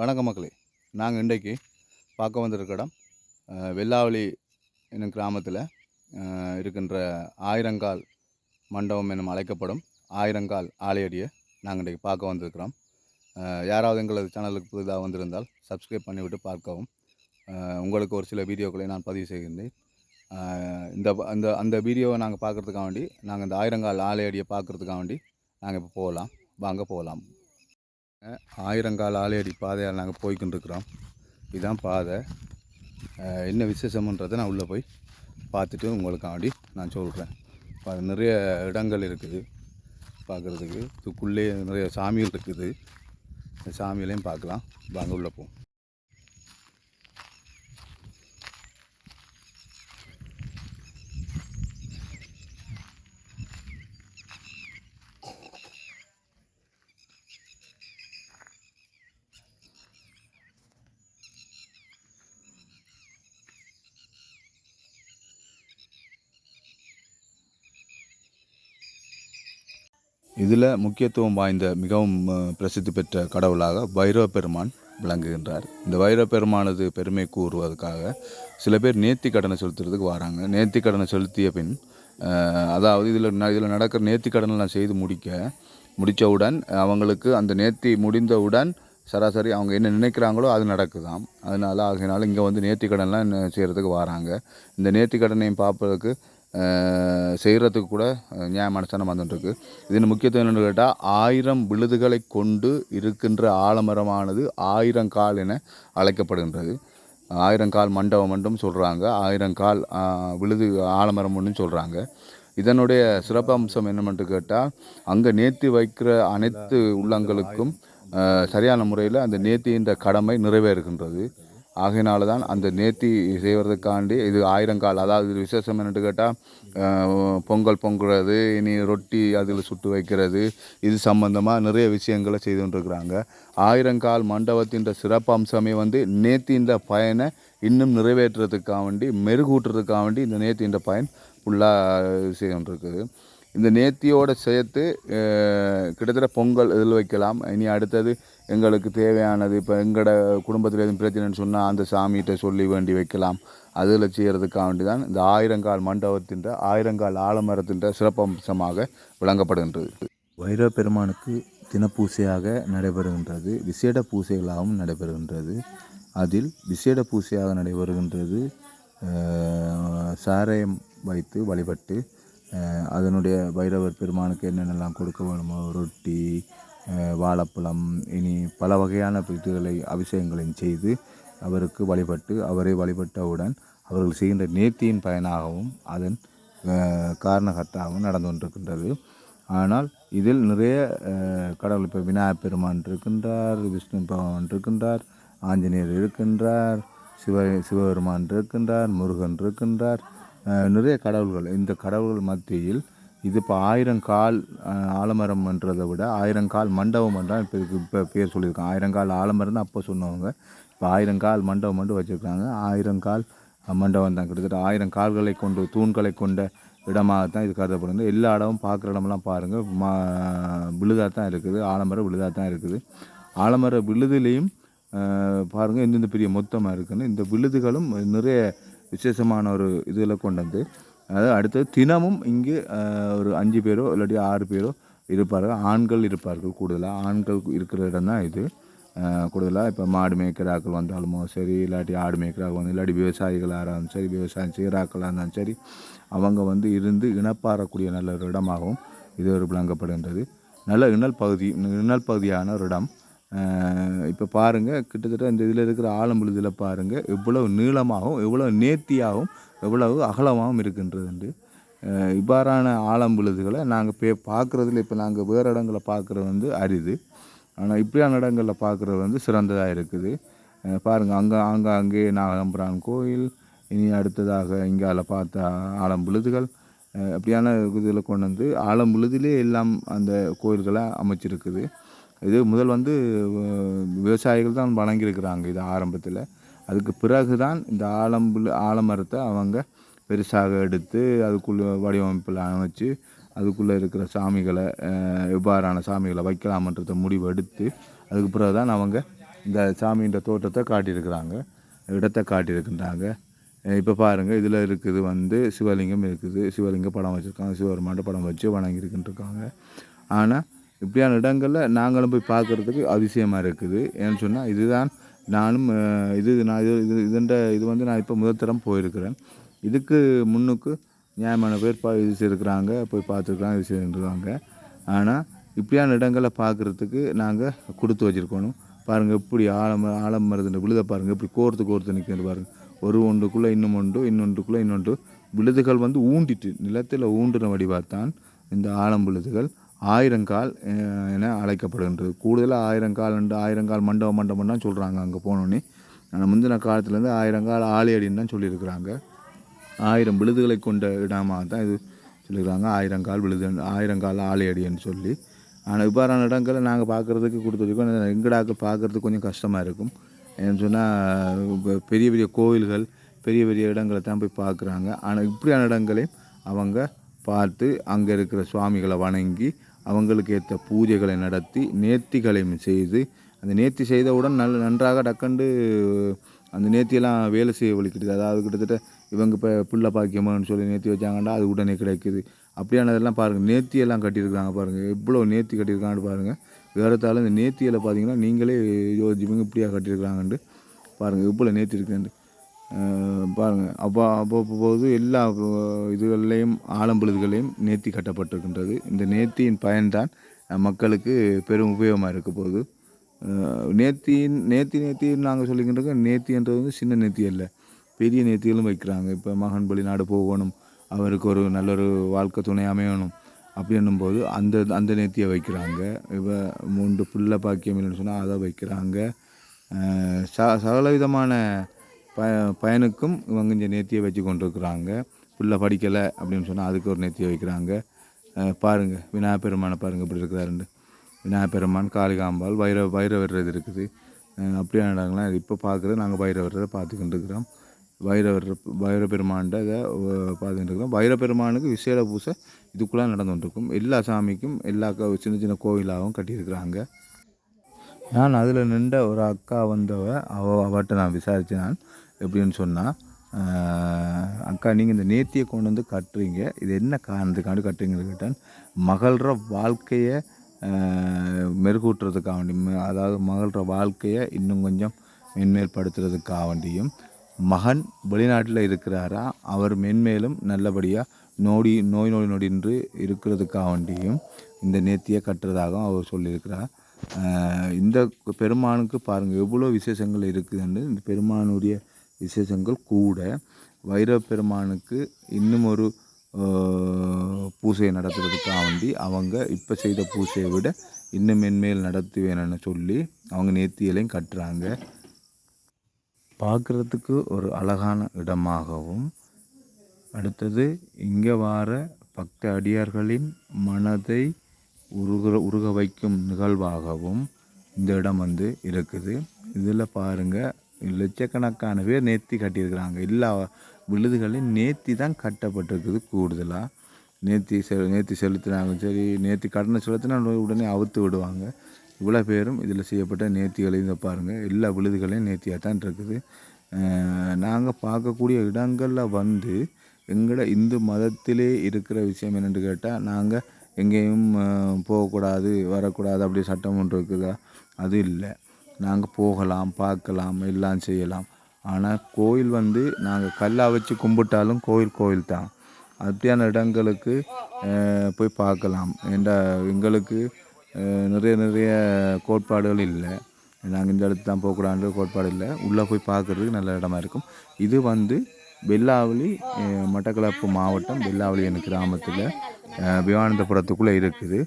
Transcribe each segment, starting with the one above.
வணக்க மக்களே. நாங்கள் இன்றைக்கு பார்க்க வந்திருக்க இடம் வெள்ளாவளி என்னும் கிராமத்தில் இருக்கின்ற ஆயிரங்கால் மண்டபம் எனும் அழைக்கப்படும் ஆயிரங்கால் ஆலையடியை நாங்கள் இன்றைக்கு பார்க்க வந்திருக்கிறோம். யாராவது எங்களது சேனலுக்கு புதிதாக வந்திருந்தால் சப்ஸ்கிரைப் பண்ணிவிட்டு பார்க்கவும். உங்களுக்கு ஒரு சில வீடியோக்களை நான் பதிவு செய்கின்றேன். இந்த அந்த அந்த வீடியோவை நாங்கள் பார்க்குறதுக்காக வேண்டி நாங்கள் இந்த ஆயிரங்கால் ஆலையடியை பார்க்குறதுக்காக வேண்டி நாங்கள் இப்போ போகலாம். வாங்க போகலாம். ஆயிரங்கால் ஆலையடி பாதையால் நாங்கள் போய்கிட்டு இருக்கிறோம் இதுதான் பாதை என்ன விசேஷம்ன்றதை நான் உள்ளே போய் பார்த்துட்டு உங்களுக்காண்டி நான் சொல்கிறேன். இப்போ நிறைய இடங்கள் இருக்குது பார்க்குறதுக்கு. இதுக்குள்ளே நிறைய சாமிகள் இருக்குது. இந்த சாமிகளையும் பார்க்கலாம். வாங்க உள்ளே போவோம். இதில் முக்கியத்துவம் வாய்ந்த மிகவும் பிரசித்தி பெற்ற கடவுளாக பைரவ பெருமான் விளங்குகின்றார். இந்த வைர பெருமானது பெருமை கூறுவதற்காக சில பேர் நேர்த்தி கடனை செலுத்துறதுக்கு வராங்க. நேர்த்தி கடனை செலுத்திய பின் அதாவது இதில் இதில் நடக்கிற நேர்த்தி கடனெல்லாம் செய்து முடிக்க முடித்தவுடன் அவங்களுக்கு அந்த நேர்த்தி முடிந்தவுடன் சராசரி அவங்க என்ன நினைக்கிறாங்களோ அது நடக்குதாம். அதனால் ஆகையினால இங்கே வந்து நேர்த்தி கடன்லாம் செய்கிறதுக்கு வராங்க. இந்த நேர்த்தி கடனையும் பார்ப்பதற்கு செய்கிறதுக்கு கூட நியாயமான சனம் வந்துட்டுருக்கு இதன் முக்கியத்துவம் என்னென்னு கேட்டால் ஆயிரம் விழுதுகளை கொண்டு இருக்கின்ற ஆலமரமானது ஆயிரம் கால் என அழைக்கப்படுகின்றது. ஆயிரம் கால் மண்டபம் என்றும் சொல்கிறாங்க ஆயிரம் கால் விழுது ஆலமரம் ஒன்றும் சொல்கிறாங்க இதனுடைய சிறப்பம்சம் என்னமென்று கேட்டால் அங்கே நேர்த்தி வைக்கிற அனைத்து உள்ளங்களுக்கும் சரியான முறையில் அந்த நேர்த்தியின் கடமை நிறைவேறுகின்றது. ஆகையினால தான் அந்த நேர்த்தி செய்வதற்காண்டி இது ஆயிரங்கால் அதாவது இது விசேஷம் என்னட்டு கேட்டால் பொங்கல் பொங்குறது இனி ரொட்டி அதில் சுட்டு வைக்கிறது இது சம்பந்தமாக நிறைய விஷயங்களை செய்து கொண்டிருக்கிறாங்க. ஆயிரங்கால் மண்டபத்தின் சிறப்பம்சமே வந்து நேர்த்தின்ற பயனை இன்னும் நிறைவேற்றுறதுக்காக வேண்டி மெருகூட்டுறதுக்காக வேண்டி இந்த நேர்த்தின்ற பயன் ஃபுல்லாக செய்து கொண்டிருக்குது. இந்த நேர்த்தியோட சேர்த்து கிட்டத்தட்ட பொங்கல் இதில் வைக்கலாம். இனி அடுத்தது எங்களுக்கு தேவையானது இப்போ எங்களோட குடும்பத்தில் எதுவும் பிரச்சனைன்னு சொன்னால் அந்த சாமிகிட்ட சொல்லி வேண்டி வைக்கலாம். அதில் செய்கிறதுக்காக வேண்டி தான் இந்த ஆயிரங்கால் மண்டபத்தின் ஆயிரங்கால் ஆலமரத்தின் சிறப்பம்சமாக விளங்கப்படுகின்றது. வைர பெருமானுக்கு தினப்பூசையாக நடைபெறுகின்றது. விசேட பூசைகளாகவும் நடைபெறுகின்றது. அதில் விசேட பூசையாக நடைபெறுகின்றது. அஹ், சாராயம் வைத்து வழிபட்டு அதனுடைய வைரவர் பெருமானுக்கு என்னென்னலாம் கொடுக்க வேணுமோ ரொட்டி வாழைப்பழம் இனி பல வகையான இதுகளை அபிஷேகங்களையும் செய்து அவருக்கு வழிபட்டு அவரை வழிபட்டவுடன் அவர்கள் செய்கின்ற நேர்த்தியின் பயனாகவும் அதன் காரணகர்த்தாகவும் நடந்து கொண்டிருக்கின்றது. ஆனால் இதில் நிறைய கடவுள் இப்போ விநாயகப் பெருமான் இருக்கின்றார் விஷ்ணு பகவான் இருக்கின்றார் ஆஞ்சநேயர் இருக்கின்றார் சிவ சிவபெருமான் இருக்கின்றார் முருகன் இருக்கின்றார். நிறைய கடவுள்கள் இந்த கடவுள்கள் மத்தியில் இது இப்போ ஆயிரம் கால் விட ஆயிரம் கால் மண்டபம் என்றால் இப்போ இதுக்கு இப்போ பேர் சொல்லியிருக்காங்க. ஆயிரம் கால் ஆலமரம்னு அப்போ சொன்னவங்க. இப்போ ஆயிரம் கால் மண்டபம் மட்டும் வச்சுருக்காங்க. ஆயிரம் கால் மண்டபம் தான். கிட்டத்தட்ட ஆயிரம் கால்களை கொண்டு தூண்களை கொண்ட இடமாகத்தான் இது கருதப்படுது. எல்லா இடமும் பார்க்குற இடமெல்லாம் பாருங்கள் மா விழுதாக தான் இருக்குது. ஆலமரம் விழுதாக தான் இருக்குது. ஆலமர விழுதுலேயும் பாருங்கள் எந்தெந்த பெரிய மொத்தமாக இருக்குன்னு. இந்த விழுதுகளும் நிறைய விசேஷமான ஒரு இதில் கொண்டு வந்து அதாவது அடுத்தது தினமும் இங்கு ஒரு அஞ்சு பேரோ இல்லாட்டி ஆறு பேரோ இருப்பார்கள். ஆண்கள் இருப்பார்கள் கூடுதலாக ஆண்கள் இருக்கிற இடம் தான் இது. கூடுதலாக இப்போ மாடு மேய்க்கிறாக்கள் வந்தாலுமோ சரி இல்லாட்டி ஆடு மேய்க்கிறாக்கள் வந்து இல்லாட்டி விவசாயிகளாக இருந்தாலும் சரி விவசாயம் செய்கிறாக்களாக இருந்தாலும் சரி அவங்க வந்து இருந்து இனப்பாறக்கூடிய நல்ல ஒரு இடமாகவும் இது ஒரு விளங்கப்படுகின்றது. நல்ல இணல் பகுதி இணல் பகுதியான ஒரு இடம். இப்போ பாருங்கள் கிட்டத்தட்ட இந்த இதில் இருக்கிற ஆலம்புழுதில் பாருங்கள் எவ்வளவு நீளமாகவும் எவ்வளவு நேர்த்தியாகவும் எவ்வளவு அகலமாகவும் இருக்கின்றதுண்டு. இவ்வாறான ஆலம்புழுதுகளை நாங்கள் பே பார்க்குறதுல இப்போ நாங்கள் வேறு இடங்களை பார்க்குறது வந்து அரிது. ஆனால் இப்படியான இடங்களில் பார்க்குறது வந்து சிறந்ததாக இருக்குது. பாருங்கள் அங்கே அங்கே அங்கே நாகம்பரான் கோயில் இனி அடுத்ததாக இங்கால பார்த்த ஆலம்புழுதுகள். அப்படியான இதில் கொண்டு வந்து ஆலம்புழுதிலே எல்லாம் அந்த கோயில்களை அமைச்சிருக்குது. இது முதல் வந்து விவசாயிகள் தான் வணங்கியிருக்கிறாங்க இது ஆரம்பத்தில். அதுக்கு பிறகு தான் இந்த ஆலம்புல் ஆலமரத்தை அவங்க பெருசாக எடுத்து அதுக்குள்ளே வடிவமைப்பில் அமைச்சு அதுக்குள்ளே இருக்கிற சாமிகளை எவ்வாறான சாமிகளை வைக்கலாமன்றத முடிவு எடுத்து அதுக்கு பிறகு தான் அவங்க இந்த சாமின்ற தோட்டத்தை காட்டியிருக்கிறாங்க இடத்தை காட்டியிருக்கின்றாங்க. இப்போ பாருங்கள் இதில் இருக்குது வந்து சிவலிங்கம் இருக்குது. சிவலிங்க படம் வச்சுருக்காங்க சிவபெருமாண்ட படம் வச்சு வணங்கியிருக்குன்ட்ருக்காங்க ஆனால் இப்படியான இடங்களில் நாங்களும் போய் பார்க்குறதுக்கு அதிசயமாக இருக்குது. ஏன்னு சொன்னால் இதுதான் நானும் இது நான் இது இது இதுன்ற இது வந்து நான் இப்போ முதல் தரம் போயிருக்கிறேன். இதுக்கு முன்னுக்கு நியாயமான பேர் பா இது செய்திருக்கிறாங்க போய் பார்த்துருக்குறாங்க இது செய்திருக்காங்க ஆனால் இப்படியான இடங்களை பார்க்குறதுக்கு நாங்கள் கொடுத்து வச்சுருக்கணும். பாருங்கள் எப்படி ஆழம் ஆழம் மருதுன்ற விழுத பாருங்கள் இப்படி கோர்த்து கோர்த்து நிற்கிறது பாருங்கள் ஒரு ஒன்றுக்குள்ளே இன்னும் ஒன்று இன்னொன்றுக்குள்ளே இன்னொன்று. விழுதுகள் வந்து ஊண்டிட்டு நிலத்தில் ஊண்டுன வடிவாத்தான் இந்த ஆழம் விழுதுகள் ஆயிரங்கால் என அழைக்கப்படுகின்றது. கூடுதலாக ஆயிரங்கால் அண்டு ஆயிரங்கால் மண்டபம் மண்டபம் தான் சொல்கிறாங்க அங்கே போனோன்னே ஆனால் முந்தின காலத்துலேருந்து ஆயிரங்கால் ஆலையடின்னு தான் சொல்லியிருக்கிறாங்க. ஆயிரம் விழுதுகளை கொண்ட இடமாக தான் இது சொல்லியிருக்காங்க. ஆயிரங்கால் விழுது ஆயிரங்கால் ஆலையடின்னு சொல்லி. ஆனால் இவ்வாறான இடங்களை நாங்கள் பார்க்குறதுக்கு கொடுத்துருக்கோம் எங்கடாக்கள் பார்க்குறதுக்கு கொஞ்சம் கஷ்டமாக இருக்கும். ஏன்னு சொன்னால் பெரிய பெரிய கோவில்கள் பெரிய பெரிய இடங்களை தான் போய் பார்க்குறாங்க. ஆனால் இப்படியான இடங்களையும் அவங்க பார்த்து அங்கே இருக்கிற சுவாமிகளை வணங்கி அவங்களுக்கு ஏற்ற பூஜைகளை நடத்தி நேர்த்திகளையும் செய்து அந்த நேர்த்தி செய்தவுடன் நல் நன்றாக டக்கண்டு அந்த நேர்த்தியெல்லாம் வேலை செய்ய வலிக்கிடுது அதாவது கிட்டத்தட்ட இவங்க இப்போ பிள்ளை பாக்கியமான்னு சொல்லி நேர்த்தி வச்சாங்கன்னா அது உடனே கிடைக்குது. அப்படியானதெல்லாம் பாருங்கள் நேர்த்தியெல்லாம் கட்டியிருக்காங்க பாருங்கள் எவ்வளோ நேர்த்தி கட்டியிருக்காங்கன்னு பாருங்கள் வேறத்தாலும் இந்த நேர்த்தியில் பார்த்தீங்கன்னா நீங்களே யோசிப்பீங்க இப்படியா கட்டியிருக்காங்கன்ட்டு பாருங்கள் எவ்வளோ நேர்த்தி இருக்குன்ட்டு பாருங்கள் அப்போ அப்போ போது எல்லா இதுகள்லேயும் இதுகள்லையும் ஆலம்பழுதுகளையும் நேர்த்தி கட்டப்பட்டிருக்கின்றது. இந்த நேர்த்தியின் பயன்தான் மக்களுக்கு பெரும் உபயோகமாக இருக்க போகுது. நேர்த்தியின் நேர்த்தி நேர்த்தின்னு நாங்கள் சொல்லிக்கிட்டு நேர்த்தின்றது வந்து சின்ன நேர்த்தி அல்ல. பெரிய நேர்த்திகளும் வைக்கிறாங்க. இப்போ மகன் பலி நாடு போகணும். அவருக்கு ஒரு நல்ல ஒரு வாழ்க்கை துணை அமையணும் அப்படின்னும் போது அந்த அந்த நேர்த்தியை வைக்கிறாங்க. இப்போ மூன்று புள்ள பாக்கியம் இல்லைன்னு சொன்னால் அதை வைக்கிறாங்க. ச சகல விதமான ப பையனுக்கும் இவங்க இங்கே நேர்த்தியை வச்சு கொண்டிருக்கிறாங்க. பிள்ளை படிக்கலை அப்படின்னு சொன்னால் அதுக்கு ஒரு நேர்த்தியை வைக்கிறாங்க. பாருங்கள் பாருங்க விநாயகப் பெருமானை பாருங்கள் இப்படி இருக்கிறாருண்டு விநாயகப் பெருமான் காளிகாம்பாள் வைர வைரவர் இது இருக்குது. அப்படியே அப்படியான இடங்கள்லாம் இப்போ பார்க்குறது நாங்கள் வைரவரை பார்த்துக்கிட்டு இருக்கிறோம். வைரவர் வைர பெருமான்ட்ட இதை பார்த்துக்கிட்டு இருக்கிறோம். வைர பெருமானுக்கு விசேட பூசை இதுக்குள்ளே நடந்து எல்லா சாமிக்கும் எல்லா சின்ன சின்ன கோவிலாகவும் கட்டியிருக்கிறாங்க. நான் அதில் நின்ற ஒரு அக்கா வந்தவ அவ அவட்ட நான் விசாரித்தேன் நான் எப்படின்னு சொன்னால் அக்கா நீங்கள் இந்த நேர்த்தியை கொண்டு வந்து கட்டுறீங்க. இது என்ன காரணத்துக்காண்டி கட்டுறீங்கன்னு கேட்டேன் மகள்ற வாழ்க்கையை மெருகூட்டுறதுக்காக வேண்டியும் அதாவது மகள்ற வாழ்க்கையை இன்னும் கொஞ்சம் மென்மேற்படுத்துறதுக்காக வேண்டியும் மகன் வெளிநாட்டில் இருக்கிறாரா அவர் மென்மேலும் நல்லபடியாக நோடி நோய் நோய் நொடின்று இருக்கிறதுக்காக வேண்டியும் இந்த நேர்த்தியை கட்டுறதாகவும் அவர் சொல்லியிருக்கிறார். இந்த பெருமானுக்கு பாருங்கள் எவ்வளோ விசேஷங்கள் இருக்குதுன்னு இந்த பெருமானுடைய விசேஷங்கள் கூட வைரவ பெருமானுக்கு இன்னும் ஒரு பூஜையை நடத்துறதுக்காக வேண்டி அவங்க இப்போ செய்த பூஜையை விட இன்னும் மென்மேல் நடத்துவேன்னு சொல்லி அவங்க நேர்த்தியலையும் கட்டுறாங்க. பார்க்குறதுக்கு ஒரு அழகான இடமாகவும் அடுத்தது இங்கே வார பக்த அடியார்களின் மனதை உருக உருக வைக்கும் நிகழ்வாகவும் இந்த இடம் வந்து இருக்குது. இதில் பாருங்கள் லட்சக்கணக்கான பேர் நேர்த்தி கட்டியிருக்கிறாங்க. எல்லா விழுதுகளையும் நேர்த்தி தான் கட்டப்பட்டிருக்குது கூடுதலாக நேர்த்தி செ நேர்த்தி செலுத்தினாங்க சரி நேர்த்தி கடனை செலுத்தினா உடனே அவுத்து விடுவாங்க. இவ்வளோ பேரும் இதில் செய்யப்பட்ட நேர்த்திகளையும் இதை பாருங்கள் எல்லா விழுதுகளையும் நேர்த்தியாக தான் இருக்குது. நாங்கள் பார்க்கக்கூடிய இடங்களில் வந்து எங்களோட இந்து மதத்திலே இருக்கிற விஷயம் என்னென்னு கேட்டால் நாங்கள் எங்கேயும் போகக்கூடாது வரக்கூடாது அப்படி சட்டம் ஒன்று இருக்குதா? அது இல்லை. நாங்கள் போகலாம் பார்க்கலாம் எல்லாம் செய்யலாம். ஆனால் கோயில் வந்து நாங்கள் கல்லாக வச்சு கும்பிட்டாலும் கோயில் கோயில் தான். அப்படியான இடங்களுக்கு போய் பார்க்கலாம். ஏண்டா எங்களுக்கு நிறைய நிறைய கோட்பாடுகள் இல்லை. நாங்கள் இந்த இடத்து தான் போகக்கூடாதுன்ற கோட்பாடு இல்லை. உள்ளே போய் பார்க்குறதுக்கு நல்ல இடமா இருக்கும். இது வந்து வெள்ளாவளி மட்டக்களப்பு மாவட்டம் வெள்ளாவளி என்ற கிராமத்தில் விமானந்தபுரத்துக்குள்ளே இருக்குது.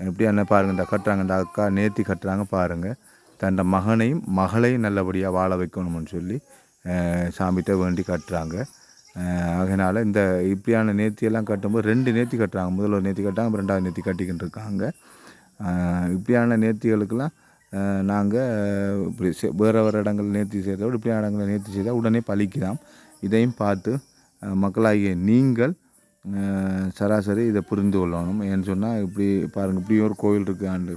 எப்படி என்ன பாருங்கள் இந்த கட்டுறாங்க இந்த அக்கா நேர்த்தி கட்டுறாங்க பாருங்கள் தன் மகனையும் மகளையும் நல்லபடியாக வாழ வைக்கணும்னு சொல்லி சாமிகிட்ட வேண்டி கட்டுறாங்க. அதனால் இந்த இப்படியான நேர்த்தியெல்லாம் கட்டும்போது ரெண்டு நேர்த்தி கட்டுறாங்க. முதல்ல ஒரு நேர்த்தி கட்டாங்க ரெண்டாவது நேர்த்தி கட்டிக்கிட்டு இருக்காங்க. இப்படியான நேர்த்திகளுக்கெல்லாம் நாங்கள் இப்படி செ- வேறு வேறு இடங்கள் நேர்த்தி செய்கிறத விட இப்படியான இடங்களை நேர்த்தி செய்தால் உடனே பழிக்கலாம் இதையும் பார்த்து மக்களாகிய நீங்கள் சராசரி இதை புரிந்து கொள்ளணும். ஏன்னு சொன்னால் இப்படி பாருங்கள் இப்படி ஒரு கோயில் இருக்காண்டு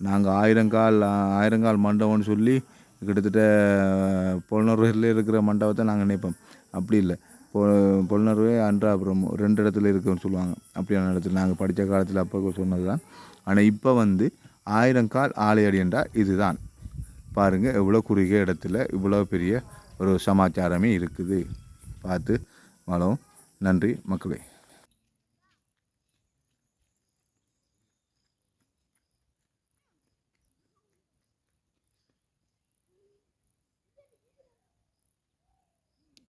நாங்கள் ஆயிரங்கால் ஆயிரங்கால் மண்டபம்னு சொல்லி கிட்டத்தட்ட பொல்னறுவையில் இருக்கிற மண்டபத்தை நாங்கள் நினைப்போம். அப்படி இல்லை. பொ பொல்னறுவை அன்றாபுரம் ரெண்டு இடத்துல இருக்குன்னு சொல்லுவாங்க. அப்படியான இடத்துல நாங்கள் படித்த காலத்தில் அப்போ சொன்னது தான் ஆனால் இப்போ வந்து ஆயிரங்கால் ஆலையடி என்றால் இதுதான். பாருங்கள் எவ்வளோ குறுகிய இடத்துல இவ்வளோ பெரிய ஒரு சமாச்சாரமே இருக்குது. பார்த்து வளம் நன்றி மக்களே.